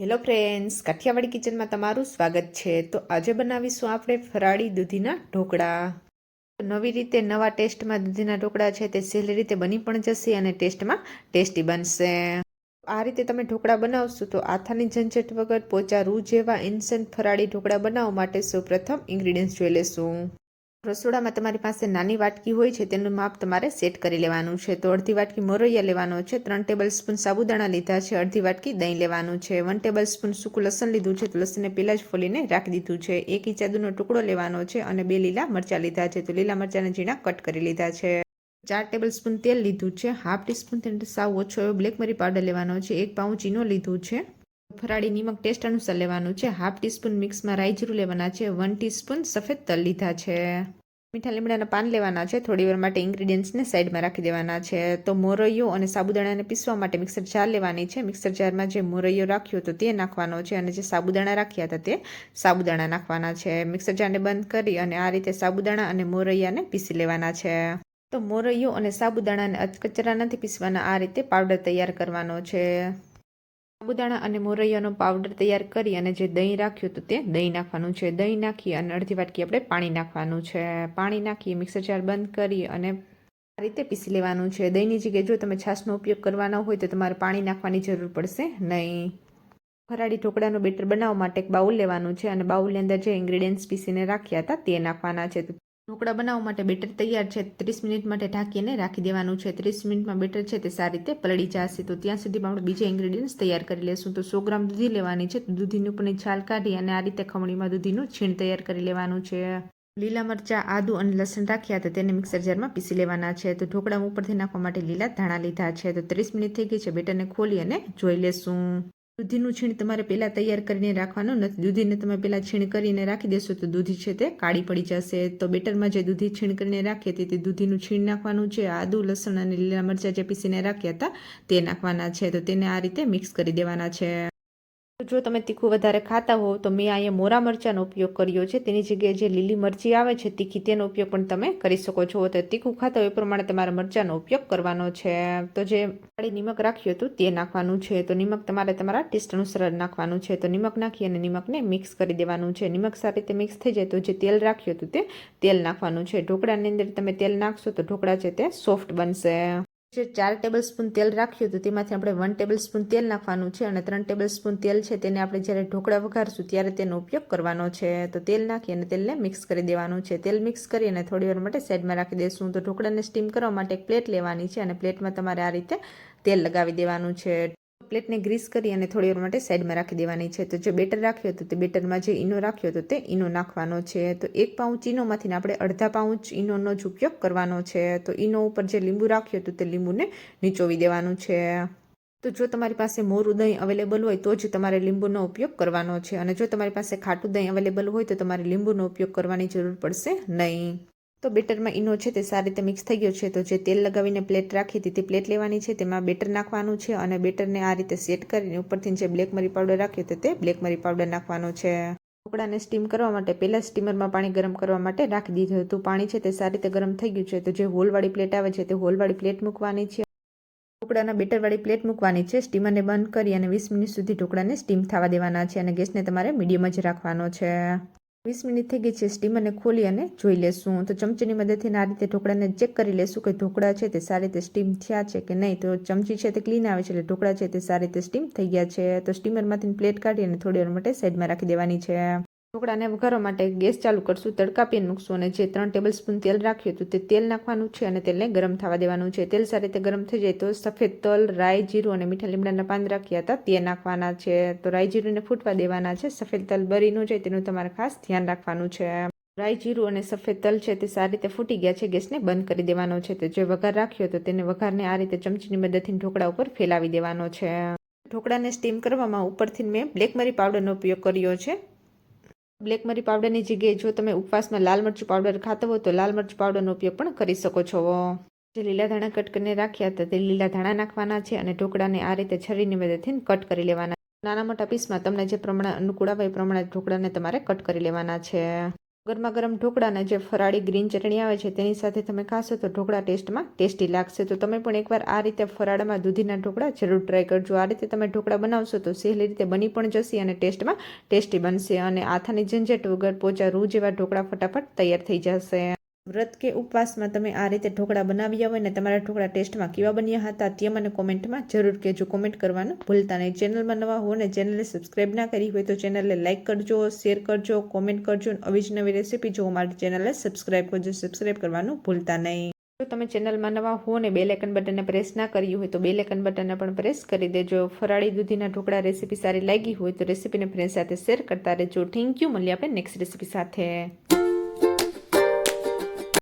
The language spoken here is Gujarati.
હેલો ફ્રેન્ડ્સ કાઠિયાવાડી કિચનમાં તમારું સ્વાગત છે. તો આજે બનાવીશું આપણે ફરાળી દૂધીના ઢોકળા. નવી રીતે નવા ટેસ્ટમાં દૂધીના ઢોકળા છે તે સહેલી રીતે બની પણ જશે અને ટેસ્ટમાં ટેસ્ટી બનશે. આ રીતે તમે ઢોકળા બનાવશો તો આથાની ઝંઝટ વગર પોચા રૂ જેવા ઇન્સન્ટ ફરાળી ઢોકળા બનાવવા માટે સૌપ્રથમ ઇન્ગ્રીડિયન્ટ્સ જોઈ લેશું. રસોડામાં તમારી પાસે નાની વાટકી હોય છે, તેનું માપ તમારે સેટ કરી લેવાનું છે. તો અડધી વાટકી મોરૈયા લેવાનો છે, ત્રણ ટેબલ સ્પૂન સાબુદાણા લીધા છે, અડધી વાટકી દહીં લેવાનું છે, વન ટેબલ સ્પૂન સૂકું લસણ લીધું છે, તો લસણને પહેલાં જ ફોલીને રાખી દીધું છે. એક ઇંચ આદુનો ટુકડો લેવાનો છે અને બે લીલા મરચાં લીધા છે, તો લીલા મરચાંના ઝીણા કટ કરી લીધા છે. ચાર ટેબલ સ્પૂન તેલ લીધું છે, હાફ ટીસ્પૂન તેલ સાવ ઓછો એવો બ્લેક મરી પાવડર લેવાનો છે, એક પાઉં ચીનો લીધું છે. ફરાળી નિમક ટેસ્ટ અનુસાર લેવાનું છે. હાફ ટીસ્પૂન મિક્સમાં રાઈ જીરું લેવાના છે. વન ટીસ્પૂન સફેદ તલ લીધા છે. મીઠા લીમડાના પાન લેવાના છે. થોડી વાર માટે ઇન્ગ્રીડિયન્ટ્સને સાઈડમાં રાખી દેવાના છે. તો મોરૈયો અને સાબુદાણાને પીસવા માટે મિક્સર જાર લેવાની છે. મિક્સર જારમાં જે મોરૈયો રાખ્યો તો તે નાખવાનો છે અને જે સાબુદાણા રાખ્યા હતા તે સાબુદાણા નાખવાના છે. મિક્સર જારને બંધ કરી અને આ રીતે સાબુદાણા અને મોરૈયાને પીસી લેવાના છે. તો મોરૈયો અને સાબુદાણાને અચકચરા નથી પીસવાના. આ રીતે પાવડર તૈયાર કરવાનો છે. સાબુદાણા અને મોરૈયાનો પાવડર તૈયાર કરી અને જે દહીં રાખ્યું તો તે દહીં નાખવાનું છે. દહીં નાખી અને અડધી વાટકી આપણે પાણી નાખવાનું છે. પાણી નાખી, મિક્સર જાર બંધ કરી અને આ રીતે પીસી લેવાનું છે. દહીંની જગ્યાએ જો તમે છાશનો ઉપયોગ કરવાનો હોય તો તમારે પાણી નાખવાની જરૂર પડશે નહીં. ફરાળી ઢોકળાનું બેટર બનાવવા માટે એક બાઉલ લેવાનું છે અને બાઉલની અંદર જે ઇન્ગ્રીડિયન્ટ્સ પીસીને રાખ્યા હતા તે નાખવાના છે. ઢોકળા બનાવવા માટે બેટર તૈયાર છે. ત્રીસ મિનિટ માટે ઢાંકીને રાખી દેવાનું છે. ત્રીસ મિનિટમાં બેટર છે તે સારી રીતે પલળી જશે. તો ત્યાં સુધીમાં આપણે બીજા ઇન્ગ્રેડિયન્ટ્સ તૈયાર કરી લેશું. તો સો ગ્રામ દૂધી લેવાની છે. તો દૂધીની ઉપરની છાલ કાઢી અને આ રીતે ખમણીમાં દૂધીનું છીણ તૈયાર કરી લેવાનું છે. લીલા મરચાં, આદુ અને લસણ રાખ્યા તો તેને મિક્સર જારમાં પીસી લેવાના છે. તો ઢોકળા ઉપરથી નાખવા માટે લીલા ધાણા લીધા છે. તો ત્રીસ મિનિટ થઈ ગઈ છે. બેટરને ખોલી અને જોઈ લેશું. દૂધીનું છીણ તમારે પહેલાં તૈયાર કરીને રાખવાનું. નથી દૂધીને તમે પહેલાં છીણ કરીને રાખી દેશો તો દૂધી છે તે કાળી પડી જશે. તો બેટરમાં જે દૂધી છીણ કરીને રાખીએ તે દૂધીનું છીણ નાખવાનું છે. આદુ, લસણ અને લીલા મરચાં જે પીસીને રાખ્યા હતા તે નાખવાના છે. તો તેને આ રીતે મિક્સ કરી દેવાના છે. જો તમે તીખું વધારે ખાતા હો તો મેં અહીંયા મોરા મરચાંનો ઉપયોગ કર્યો છે. તેની જગ્યાએ જે લીલી મરચી આવે છે, તીખી, તેનો ઉપયોગ પણ તમે કરી શકો છો. તો તીખું ખાતા હોય એ પ્રમાણે તમારે મરચાંનો ઉપયોગ કરવાનો છે. તો જે કાળી નિમક રાખ્યું હતું, તે નાખવાનું છે. તો નિમક તમારે તમારા ટેસ્ટ અનુસાર નાખવાનું છે. તો નિમક નાખી અને નિમકને મિક્સ કરી દેવાનું છે. નિમક સારી રીતે મિક્સ થઈ જાય તો જે તેલ રાખ્યું હતું તે તેલ નાખવાનું છે. ઢોકળાની અંદર તમે તેલ નાખશો તો ઢોકળા છે તે સોફ્ટ બનશે. જે ચાર ટેબલ સ્પૂન તેલ રાખ્યું હતું. તેમાંથી આપણે વન ટેબલ સ્પૂન તેલ નાખવાનું છે અને ત્રણ ટેબલ સ્પૂન તેલ છે તેને આપણે જ્યારે ઢોકળા વઘારશું ત્યારે તેનો ઉપયોગ કરવાનો છે. તો તેલ નાખી અને તેલને મિક્સ કરી દેવાનું છે. તેલ મિક્સ કરી અને થોડી વાર માટે સાઈડમાં રાખી દઈશું. તો ઢોકળાને સ્ટીમ કરવા માટે એક પ્લેટ લેવાની છે અને પ્લેટમાં તમારે આ રીતે તેલ લગાવી દેવાનું છે. પ્લેટને ગ્રીસ કરી અને થોડી વાર માટે સાઈડમાં રાખી દેવાની છે. તો જે બેટર રાખ્યો હતો તે બેટરમાં જે ઈનો રાખ્યો હતો તે ઈનો નાખવાનો છે. તો એક પાઉચ ઈનોમાંથી આપણે અડધા પાઉચ ઈનોનો જ ઉપયોગ કરવાનો છે. તો ઈનો ઉપર જે લીંબુ રાખ્યું હતું તે લીંબુને નીચોવી દેવાનું છે. તો જો તમારી પાસે મોરું દહીં અવેલેબલ હોય તો જ તમારે લીંબુનો ઉપયોગ કરવાનો છે. અને જો તમારી પાસે ખાટું દહીં અવેલેબલ હોય તો તમારે લીંબુનો ઉપયોગ કરવાની જરૂર પડશે નહીં. તો બેટરમાં ઈનો છે તે સારી રીતે મિક્સ થઈ ગયો છે. તો જે તેલ લગાવીને પ્લેટ રાખી હતી તે પ્લેટ લેવાની છે. તેમાં બેટર નાખવાનું છે અને બેટરને આ રીતે સેટ કરીને ઉપરથી જે બ્લેક મરી પાવડર રાખ્યો હતો તે બ્લેક મરી પાવડર નાખવાનો છે. ઢોકળાને સ્ટીમ કરવા માટે પહેલાં સ્ટીમરમાં પાણી ગરમ કરવા માટે રાખી દીધું હતું. પાણી છે તે સારી રીતે ગરમ થઈ ગયું છે. તો જે હોલવાળી પ્લેટ આવે છે તે હોલવાળી પ્લેટ મૂકવાની છે. ઢોકળાના બેટરવાળી પ્લેટ મૂકવાની છે. સ્ટીમરને બંધ કરી અને વીસ મિનિટ સુધી ઢોકળાને સ્ટીમ થવા દેવાના છે અને ગેસને તમારે મીડિયમ જ રાખવાનો છે. વીસ મિનિટ થઈ ગઈ છે સ્ટીમરને ખોલી અને જોઈ લેશું. તો ચમચીની મદદથી આ રીતે ઢોકળાને ચેક કરી લેશું કે ઢોકળા છે તે સારી રીતે સ્ટીમ થયા છે કે નહીં. તો ચમચી છે તે ક્લીન આવે છે એટલે ઢોકળા છે તે સારી રીતે સ્ટીમ થઈ ગયા છે. તો સ્ટીમરમાંથી પ્લેટ કાઢી અને થોડી વાર માટે સાઈડમાં રાખી દેવાની છે. ઢોકળાને વઘારવા માટે ગેસ ચાલુ કરશું, તડકા પેન મૂકશું અને જે ત્રણ ટેબલ સ્પૂન તેલ રાખ્યું હતું તે તેલ નાખવાનું છે અને તેલને ગરમ થવા દેવાનું છે. તેલ સારી રીતે ગરમ થઈ જાય તો સફેદ તલ, રાઈ, જીરું અને મીઠા લીમડાના પાન રાખ્યા હતા. તે નાખવાના છે તો રાઈ જીરુંને ફૂટવા દેવાના છે. સફેદ તલ બરી ન જાય તેનું તમારે ખાસ ધ્યાન રાખવાનું છે. રાઈ, જીરું અને સફેદ તલ છે તે સારી રીતે ફૂટી ગયા છે. ગેસને બંધ કરી દેવાનો છે. તો જે વઘાર રાખ્યો હતો તેને વઘારને આ રીતે ચમચીની મદદથી ઢોકળા ઉપર ફેલાવી દેવાનો છે. ઢોકળાને સ્ટીમ કરવામાં ઉપરથી મેં બ્લેક મરી પાવડરનો ઉપયોગ કર્યો છે. બ્લેક મરી પાવડરની જગ્યાએ જો તમે ઉપવાસમાં લાલ મરચું પાવડર ખાતો હો તો લાલ મરચું પાવડરનો ઉપયોગ પણ કરી શકો છો. જે લીલા ધાણા કટ કરીને રાખ્યા હતા તે લીલા ધાણા નાખવાના છે અને ઢોકળાને આ રીતે છરીની મદદથી કટ કરી લેવાના નાના મોટા પીસમાં તમને જે પ્રમાણે અનુકૂળ આવે એ પ્રમાણે ઢોકળાને તમારે કટ કરી લેવાના છે. ગરમા ગરમ ઢોકળાના જે ફરાળી ગ્રીન ચટણી આવે છે, તેની સાથે તમે ખાશો તો ઢોકળા ટેસ્ટમાં ટેસ્ટી લાગશે. તો તમે પણ એકવાર આ રીતે ફરાળમાં દૂધીના ઢોકળા જરૂર ટ્રાય કરજો. આ રીતે તમે ઢોકળા બનાવશો તો સહેલી રીતે બની પણ જશે અને ટેસ્ટમાં ટેસ્ટી બનશે અને આથાની ઝંઝટ વગર પોચા રૂ જેવા ઢોકળા ફટાફટ તૈયાર થઈ જશે. વ્રત કે ઉપવાસમાં તમે આ રીતે ઢોકળા બનાવ્યા હોય ને તમારા ઢોકળા ટેસ્ટમાં કેવા બન્યા હતા તે મને કોમેન્ટમાં જરૂર કહેજો. કોમેન્ટ કરવાનું ભૂલતા નહીં. ચેનલમાં નવા હો ને ચેનલને સબસ્ક્રાઈબ ના કરી હોય તો ચેનલને લાઇક કરજો, શેર કરજો, કોમેન્ટ કરજો આવી જ નવી રેસીપી જોવા માટે ચેનલને સબસ્ક્રાઈબ કરજો. સબસ્ક્રાઈબ કરવાનું ભૂલતા નહીં. જો તમે ચેનલમાં નવા હો ને બે લેકન બટનને પ્રેસ ના કર્યું હોય તો બે લેકન બટનને પણ પ્રેસ કરી દેજો. ફરાળી દૂધીના ઢોકળા રેસીપી સારી લાગી હોય તો રેસીપીને ફ્રેન્ડ સાથે શેર કરતા રહેજો. થેન્ક યુ મળીએ આપણે નેક્સ્ટ રેસીપી સાથે.